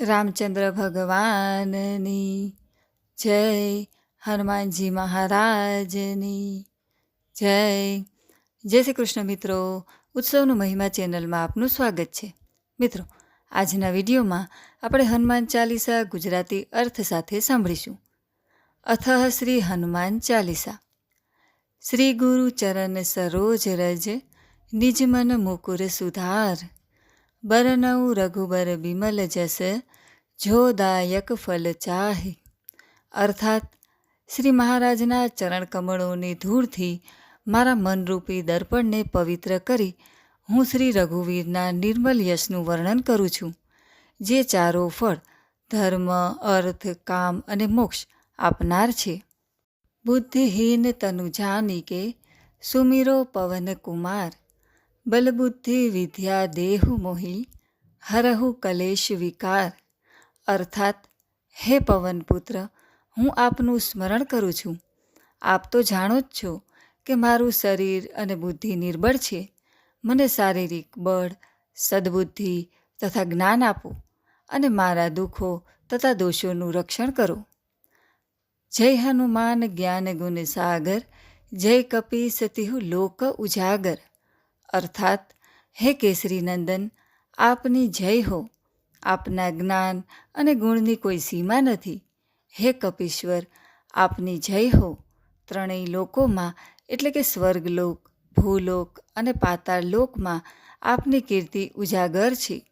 રામચંદ્ર ભગવાનની. જય હનુમાનજી મહારાજની. જય. જય શ્રી કૃષ્ણ મિત્રો. ઉત્સવનું મહિમા ચેનલમાં આપનું સ્વાગત છે. મિત્રો, આજના વિડીયોમાં આપણે હનુમાન ચાલીસા ગુજરાતી અર્થ સાથે સાંભળીશું. અથઃ શ્રી હનુમાન ચાલીસા. શ્રી ગુરુ ચરણ સરોજ રજ, નિજ મન મુકુર સુધાર. બરનઉ રઘુબર બિમલ જસ જોદાયક ફલ ચાહે. અર્થાત, શ્રી મહારાજના ચરણ કમળોની ધૂળથી મારા મનરૂપી દર્પણને પવિત્ર કરી હું શ્રી રઘુવીરના નિર્મલ યશનું વર્ણન કરું છું, જે ચારો ફળ, ધર્મ, અર્થ, કામ અને મોક્ષ આપનાર છે. બુદ્ધિહીન તનુ જાની કે સુમીરો પવન કુમાર. બલબુદ્ધિ વિદ્યા દેહુ મોહી, હરહુ કલેશ વિકાર. અર્થાત, હે પવનપુત્ર હું આપનું સ્મરણ કરું છું. આપ તો જાણો જ છો કે મારું શરીર અને બુદ્ધિ નિર્બળ છે. મને શારીરિક બળ, સદબુદ્ધિ તથા જ્ઞાન આપો અને મારા દુઃખો તથા દોષોનું રક્ષણ કરો. જય હનુમાન જ્ઞાન ગુણ સાગર, જય કપી સતિહુ લોક ઉજાગર. અર્થાત, હે કેસરી નંદન, આપની જય હો. આપના જ્ઞાન અને ગુણની કોઈ સીમા નથી. હે કપીશ્વર, આપની જય હો. ત્રણેય લોકોમાં, એટલે કે સ્વર્ગલોક, ભૂલોક અને પાતાળ લોકમાં આપની કીર્તિ ઉજાગર છે.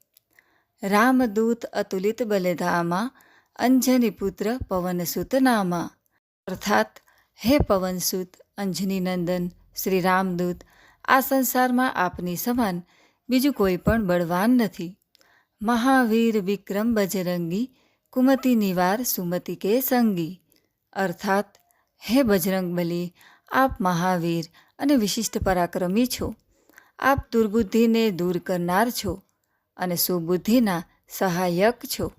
રામદૂત અતુલિત બલેધામાં અંજની પુત્ર પવનસુત નામા અર્થાત, હે પવનસુત, અંજની નંદન, શ્રી રામદૂત આ સંસારમાં આપની સમાન, બીજું કોઈ પણ બળવાન નથી. મહાવીર વિક્રમ બજરંગી, કુમતિ નિવાર સુમતિ કે સંગી. અર્થાત, હે બજરંગબલી આપ મહાવીર અને વિશિષ્ટ પરાક્રમી છો. આપ દુર્બુદ્ધિને દૂર કરનાર છો અને સુબુદ્ધિના સહાયક છો.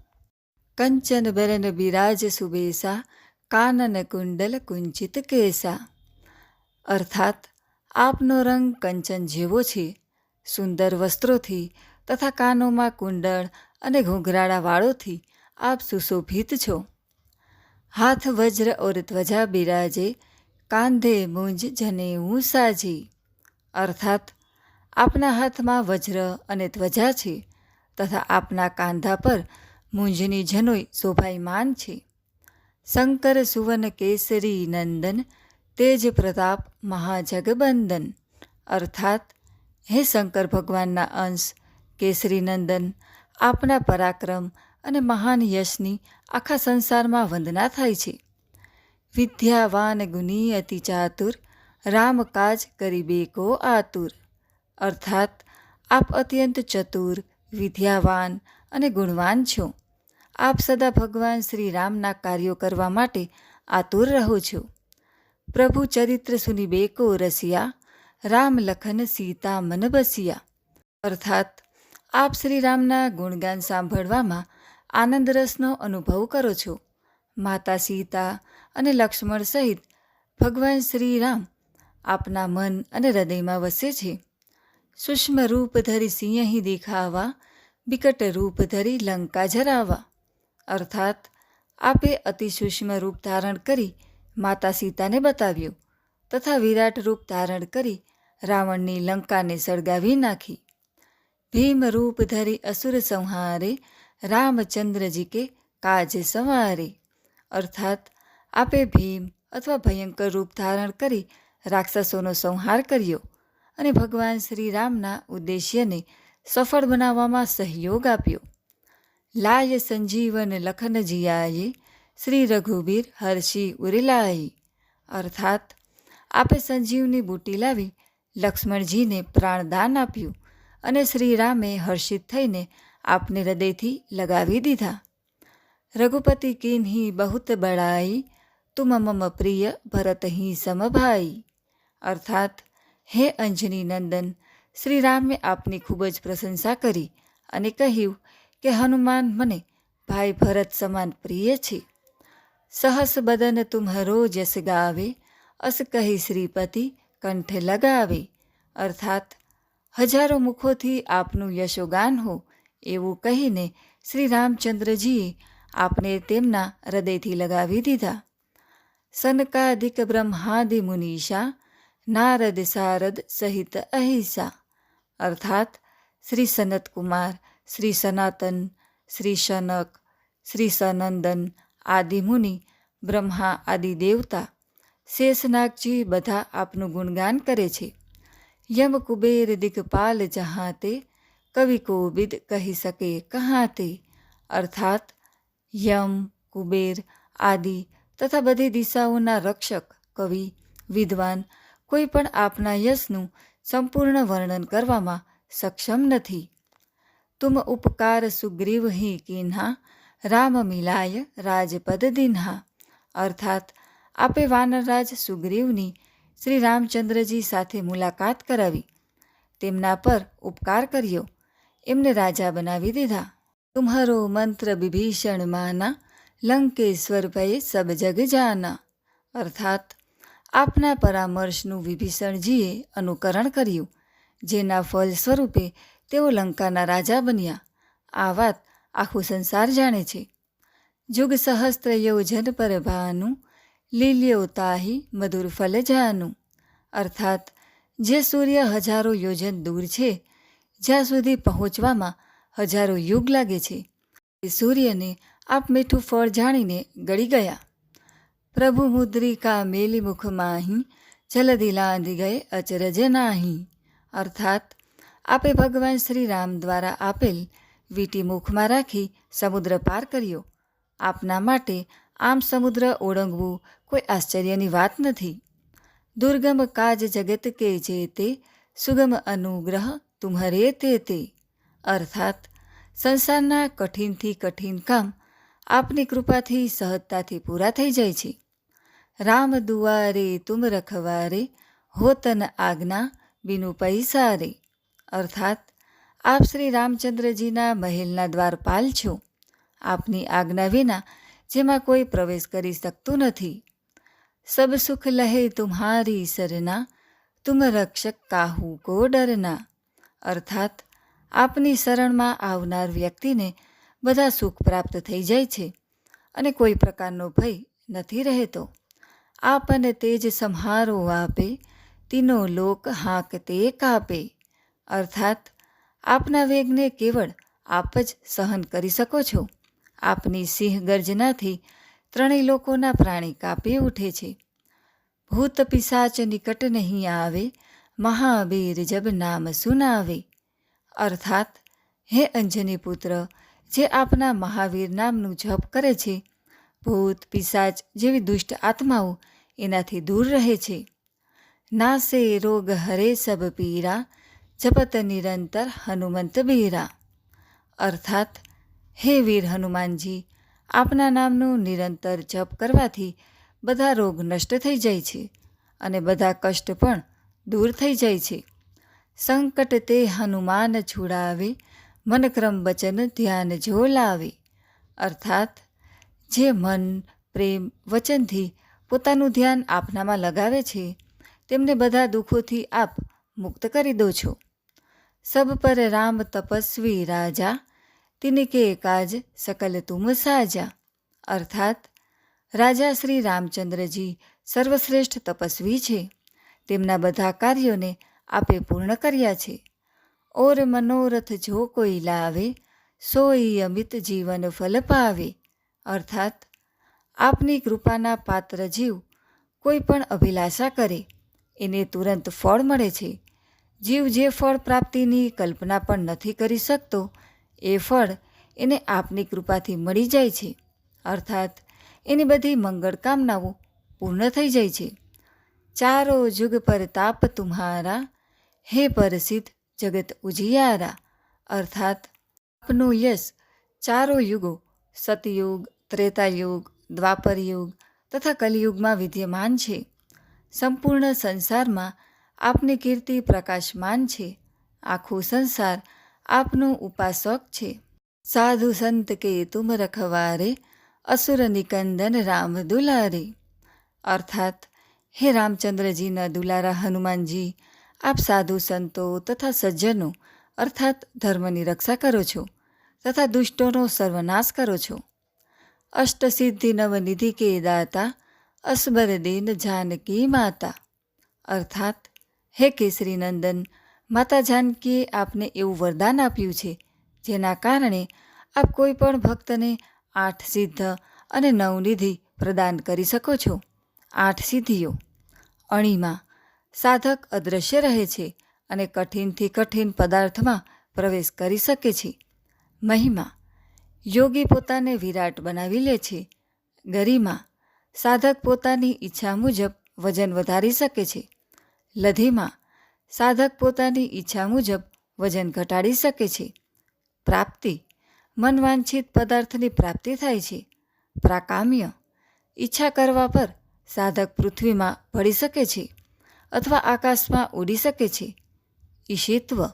કંચન બરન બિરાજ સુબેસા, કાનન કુંડલ કુંચિત કેસા. અર્થાત આપનો રંગ કંચન જેવો છે. સુંદર વસ્ત્રોથી તથા કાનોમાં કુંડળ અને ઘૂંઘરાળા વાળોથી આપ સુશોભિત છો. હાથ વજ્ર ઓર ધ્વજા બિરાજે, કાંધે મુંજ જનેવું સાજી. અર્થાત, આપના હાથમાં વજ્ર અને ધ્વજા છે તથા આપના કાંધા પર મુંજની જનોઈ શોભાયમાન છે. શંકર સુવન કેસરી નંદન તેજ પ્રતાપ મહાજગબંદન અર્થાત, હે શંકર ભગવાનના અંશ, કેસરીનંદન, આપના પરાક્રમ અને મહાન યશની આખા સંસારમાં વંદના થાય છે. વિદ્યાવાન ગુની અતિ ચાતુર, રામ કાજ કરી બેકો આતુર, અર્થાત, આપ અત્યંત ચતુર, વિદ્યાવાન અને ગુણવાન છો. આપ સદા ભગવાન શ્રી રામના કાર્યો કરવા માટે આતુર રહો છો. ચરિત્ર સુની બેકો રસિયા, રામ લખન સીતા મન બસિયા અર્થાત, આપ શ્રી રામના ગુણગાન સાંભળવામાં આનંદ રસનો અનુભવ કરો છો. માતા સીતા અને લક્ષ્મણ સહિત ભગવાન શ્રી રામ આપના મન અને હૃદયમાં વસે છે. સૂક્ષ્મ રૂપ ધરી સિંહી દેખાવા વિકટ રૂપ ધરી લંકા જરાવા અર્થાત, આપે અતિ સૂક્ષ્મ રૂપ ધારણ કરી માતા સીતાને બતાવ્યું તથા વિરાટ રૂપ ધારણ કરી રાવણની લંકાને સળગાવી નાખી. ભીમ રૂપ ધરી અસુર સંહારે રામચંદ્રજી કે કાજ સંવારે. અર્થાત, આપે ભીમ અથવા ભયંકર રૂપ ધારણ કરી રાક્ષસોનો સંહાર કર્યો અને ભગવાન શ્રી રામના ઉદ્દેશ્યને સફળ બનાવવામાં સહયોગ આપ્યો. લાય સંજીવન લખન શ્રી રઘુવીર હર્ષી ઉરેલાઈ. અર્થાત, આપે સંજીવની બુટી લાવી લક્ષ્મણજીને પ્રાણદાન આપ્યું અને શ્રી રામે હર્ષિત થઈને આપને હૃદયથી લગાવી દીધા. રઘુપતિ કિન્હી બહુત બળાઈ, તુમ મમ પ્રિય ભરતહી સમભાઈ અર્થાત, હે અંજની નંદન શ્રી રામે આપની ખૂબ જ પ્રશંસા કરી અને કહ્યું કે હનુમાન મને ભાઈ ભરત સમાન પ્રિય છે. સહસ બદન તુમ્હરો જસ ગાવે અસ કહી શ્રીપતિ, કંઠ લગાવે. અર્થાત, હજારો મુખોથી આપનું યશોગાન હો, એવું કહીને શ્રી રામચંદ્રજીએ આપને તેમના હૃદયથી લગાવી દીધા. સનકાદિક બ્રહ્માદિ મુનિષા, નારદ સારદ સહિત અહિંસા. અર્થાત, શ્રી સનતકુમાર, શ્રી સનાતન, શ્રી શનક શ્રી સનંદન આદિ મુનિ બ્રહ્મા, આદિ દેવતા, શેષનાગજી બધા આપનું ગુણગાન કરે છે. યમ કુબેર દિગપાલ જહાં તે, કવિ કોબિદ કહી શકે કહાં તે? અર્થાત યમ, કુબેર, આદિ તથા બધી દિશાઓના રક્ષક, કવિ, વિદ્વાન કોઈ પણ આપના યશનું સંપૂર્ણ વર્ણન કરવામાં સક્ષમ નથી. તુમ ઉપકાર સુગ્રીવ હિ કિન્હા રામ મિલાય રાજપદ દિન્હા અર્થાત, આપે વાનરરાજ સુગ્રીવની શ્રી રામચંદ્રજી સાથે મુલાકાત કરાવી. તેમના પર ઉપકાર કર્યો. એમને રાજા બનાવી દીધા. તુમ્હારો મંત્ર વિભીષણ માના લંકેશ્વર ભય સબ જગ જાના. અર્થાત, આપના પરામર્શનું વિભીષણજીએ અનુકરણ કર્યું, જેના ફળ સ્વરૂપે તેઓ લંકાના રાજા બન્યા. આ વાત આખું સંસાર જાણે છે. જુગ સહસ્ત્ર યોજન પર ભાનું, લીલ્યો તાહી મધુર ફલ જાનું. અર્થાત, જે સૂર્ય હજારો યોજન દૂર છે, જ્યાં સુધી પહોંચવામાં હજારો યુગ લાગે છે, એ સૂર્યને આપ મીઠું ફળ જાણીને ગળી ગયા. પ્રભુ મુદ્રિકા મેલી મુખ માહી જલદી લાંદી ગયે અચરજ નાહી. અર્થાત, આપે ભગવાન શ્રી રામ દ્વારા આપેલ વીટી મુખમાં રાખી સમુદ્ર પાર કર્યો. આપના માટે આમ સમુદ્ર ઓળંગવું કોઈ આશ્ચર્યની વાત નથી. દુર્ગમ કાજ જગત કે જે તે, સુગમ અનુગ્રહ તુમ્હરે તે તે. અર્થાત, સંસારના કઠિનથી કઠિન કામ આપની કૃપાથી સહજતાથી પૂરા થઈ જાય છે. રામ દુવારે તુમ રખવારે, હોતન આજ્ઞા બિનુ પૈસા રે અર્થાત આપ શ્રી રામચંદ્રજીના મહેલના દ્વારપાલ છો. આપની આજ્ઞા વિના જેમાં કોઈ પ્રવેશ કરી શકતું નથી. સબ સુખ લહે તુમ્હારી સરના તુમ રક્ષક કાહુ કો ડરના. અર્થાત, આપની શરણમાં આવનાર વ્યક્તિને બધા સુખ પ્રાપ્ત થઈ જાય છે અને કોઈ પ્રકારનો ભય નથી રહેતો. આપ અને તેજ સંહારો આપે, તીનો લોક હાંક તે કાપે. અર્થાત આપના વેગને કેવળ આપ જ સહન કરી શકો છો. આપની સિંહ ગર્જનાથી ત્રણેય લોકોના પ્રાણી કાપી ઉઠે છે. ભૂત પિશાચ નિકટ નહીં આવે મહાવીર જબ નામ સુનાવે. અર્થાત, હે અંજની પુત્ર, જે આપના મહાવીર નામનું જપ કરે છે, ભૂત પિશાચ જેવી દુષ્ટ આત્માઓ એનાથી દૂર રહે છે. નાસે રોગ હરે સબ પીરા જપત નિરંતર હનુમંત બીરા અર્થાત, હે વીર હનુમાનજી, આપના નામનું નિરંતર જપ કરવાથી બધા રોગ નષ્ટ થઈ જાય છે અને બધા કષ્ટ પણ દૂર થઈ જાય છે. સંકટ તે હનુમાન છોડાવે, મનક્રમ વચન ધ્યાન જો લાવે. અર્થાત, જે મન, પ્રેમ, વચનથી પોતાનું ધ્યાન આપનામાં લગાવે છે, તેમને બધા દુઃખોથી આપ મુક્ત કરી દો છો. સબ પર રામ તપસ્વી રાજા तिनके કાજ સકલ तुम साजा અર્થાત, રાજા શ્રી રામચંદ્રજી સર્વશ્રેષ્ઠ તપસ્વી છે. તેમના બધા કાર્યોને આપે પૂર્ણ કર્યા છે. ઓર મનોરથ જો કોઈ લાવે, સોઈ અમિત જીવન ફલ પાવે. અર્થાત, આપની કૃપાના પાત્ર જીવ કોઈ પણ અભિલાષા કરે. એને તુરંત ફળ મળે છે. જીવ જે ફળ પ્રાપ્તિની કલ્પના પણ નથી કરી શકતો, એ ફળ એને આપની કૃપાથી મળી જાય છે. અર્થાત, એની બધી મંગળ કામનાઓ પૂર્ણ થઈ જાય છે. ચારો જુગ પર તાપ તુમ્હારા, હે પરસિદ્ધ જગત ઉજિયારા. અર્થાત, આપનો યશ ચારો યુગો, સતયુગ, ત્રેતાયુગ, દ્વાપરયુગ તથા કલિયુગમાં વિદ્યમાન છે. સંપૂર્ણ સંસારમાં આપની કીર્તિ પ્રકાશમાન છે. આખું સંસાર આપનું ઉપાસક છે. સાધુ સંત કે તુમ રખવારે, અસુર નિકંદન રામ દુલારે. અર્થાત, હે રામચંદ્રજીના દુલારા હનુમાનજી, આપ સાધુ સંતો તથા સજ્જનો, અર્થાત ધર્મની રક્ષા કરો છો, તથા દુષ્ટોનો સર્વનાશ કરો છો. અષ્ટસિદ્ધિ નવનિધિ કે દાતા અસબર દેન જાનકી માતા. અર્થાત હે કેસરી નંદન, માતા જાનકીએ આપને એવું વરદાન આપ્યું છે, જેના કારણે આપ કોઈ પણ ભક્તને આઠ સિદ્ધ અને નવનિધિ પ્રદાન કરી શકો છો. આઠ સિદ્ધિઓ. અણીમાં, સાધક અદૃશ્ય રહે છે અને કઠિનથી કઠિન પદાર્થમાં પ્રવેશ કરી શકે છે. મહિમા, યોગી પોતાને વિરાટ બનાવી લે છે. ગરિમા, સાધક પોતાની ઈચ્છા મુજબ વજન વધારી શકે છે. લધીમાં સાધક પોતાની ઈચ્છા મુજબ વજન ઘટાડી શકે છે. પ્રાપ્તિ મનવાંછિત પદાર્થની પ્રાપ્તિ થાય છે. પ્રાકામ્ય ઈચ્છા કરવા પર સાધક પૃથ્વીમાં ભળી શકે છે અથવા આકાશમાં ઉડી શકે છે. ઈશિત્વ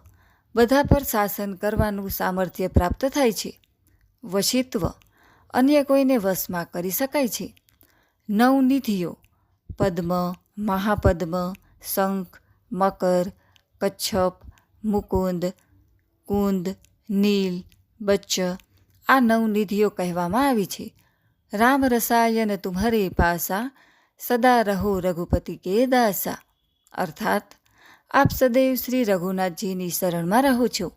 બધા પર શાસન કરવાનું સામર્થ્ય પ્રાપ્ત થાય છે. વશિત્વ અન્ય કોઈને વશમાં કરી શકાય છે. નવનિધિઓ પદ્મ, મહાપદ્મ શંખ, મકર, કચ્છપ, મુકુંદ, કુંદ, નીલ, બચ્ચ આ નવનિધિઓ કહેવામાં આવી છે. રામ રસાયન તુમ્હરે પાસા, સદા રહો રઘુપતિ કે દાસા. અર્થાત, આપ સદૈવ શ્રી રઘુનાથજીની શરણમાં રહો છો.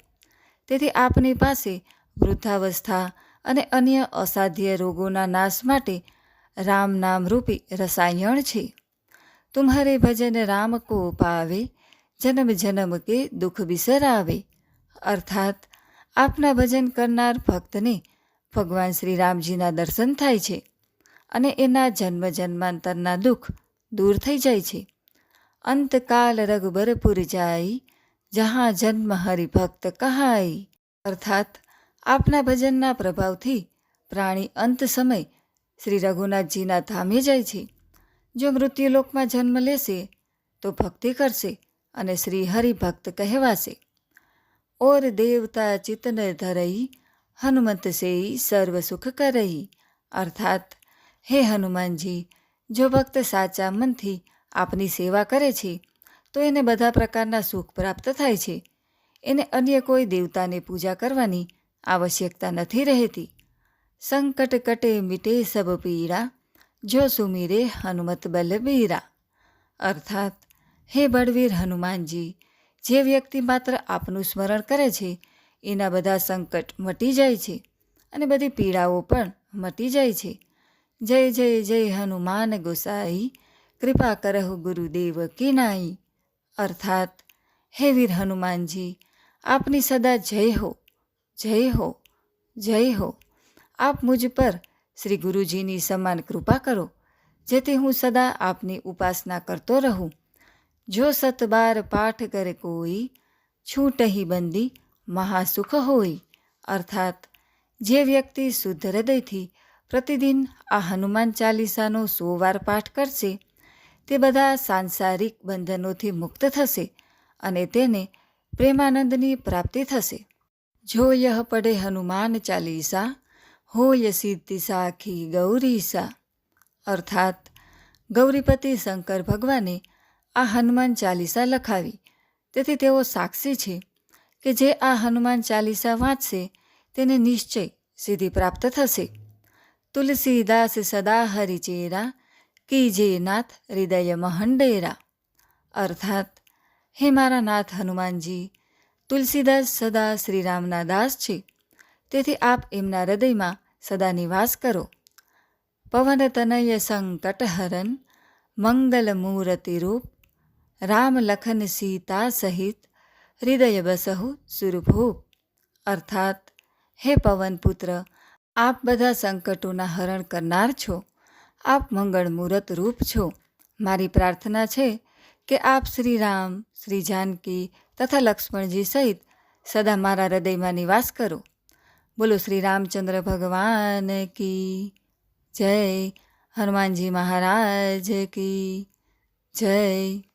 તેથી આપની પાસે વૃદ્ધાવસ્થા અને અન્ય અસાધ્ય રોગોના નાશ માટે રામ નામ રૂપી રસાયણ છે. તુમ્હારે ભજન રામ કો પાવે જન્મ જન્મ કે દુઃખ બિસરાવે અર્થાત આપના ભજન કરનાર ભક્તને ભગવાન શ્રી રામજીના દર્શન થાય છે અને એના જન્મ જન્માંતરના દુઃખ દૂર થઈ જાય છે અંતકાલ રઘુબરપુર જાય જહાં જન્મ હરિભક્ત કહાય અર્થાત આપના ભજનના પ્રભાવથી પ્રાણી અંત સમય શ્રી રઘુનાથજીના ધામે જાય છે જો મૃત્યુલોકમાં જન્મ લેશે, તો ભક્તિ કરશે અને શ્રી હરિભક્ત કહેવાશે. ઓર દેવતા ચિતન ધરઈ હનુમંત સે સર્વ સુખ કરઈ અર્થાત, હે હનુમાનજી, જો ભક્ત સાચા મનથી આપની સેવા કરે છે, તો એને બધા પ્રકારના સુખ પ્રાપ્ત થાય છે. એને અન્ય કોઈ દેવતાને પૂજા કરવાની આવશ્યકતા નથી રહેતી. સંકટ કટે મીટે સબ પીડા. જો સુમીરે હનુમત બલબીરા અર્થાત હે બળવીર હનુમાનજી, જે વ્યક્તિ માત્ર આપનું સ્મરણ કરે છે, એના બધા સંકટ મટી જાય છે અને બધી પીડાઓ પણ મટી જાય છે. જય જય જય હનુમાન ગોસાઈ, કૃપા કરહુ ગુરુદેવ કિનાઈ અર્થાત હે વીર હનુમાનજી, આપની સદા જય હો જય હો જય હો. આપ મુજ પર શ્રી ગુરુજીની સમાન કૃપા કરો, જેથી હું સદા આપની ઉપાસના કરતો રહું. જો સતબાર પાઠ કરે કોઈ, છૂટહી બંદી મહાસુખ હોય, અર્થાત જે વ્યક્તિ શુદ્ધ હૃદયથી પ્રતિદિન આ હનુમાન ચાલીસાનો સો વાર પાઠ કરશે, તે બધા સાંસારિક બંધનોથી મુક્ત થશે અને તેને પ્રેમાનંદની પ્રાપ્તિ થશે. જો યહ પડે હનુમાન ચાલીસા હોય સિદ્ધિ સાખી ગૌરીસા અર્થાત, ગૌરીપતિ શંકર ભગવાને આ હનુમાન ચાલીસા લખાવી. તેથી તેઓ સાક્ષી છે કે જે આ હનુમાન ચાલીસા વાંચશે, તેને નિશ્ચય સિદ્ધિ પ્રાપ્ત થશે. તુલસીદાસ સદા હરિચેરા કીજે નાથ હૃદય મહંડેરા અર્થાત, હે મારા નાથ હનુમાનજી, તુલસીદાસ સદા શ્રીરામના દાસ છે. તેથી આપ એમના હૃદયમાં સદા નિવાસ કરો. પવન તનય સંકટહરન મંગલ મૂર્તિ રૂપ, રામ લખન સીતા સહિત હૃદય બસહુ સુરભૂપ. અર્થાત, હે પવન પુત્ર, આપ બધા સંકટોના હરણ કરનાર છો. આપ મંગળ મૂરત રૂપ છો. મારી પ્રાર્થના છે કે આપ શ્રી રામ, શ્રી જાનકી તથા લક્ષ્મણજી સહિત સદા મારા હૃદયમાં નિવાસ કરો. બોલો શ્રી રામચંદ્ર ભગવાન કી જય હનુમાનજી મહારાજ કી જય.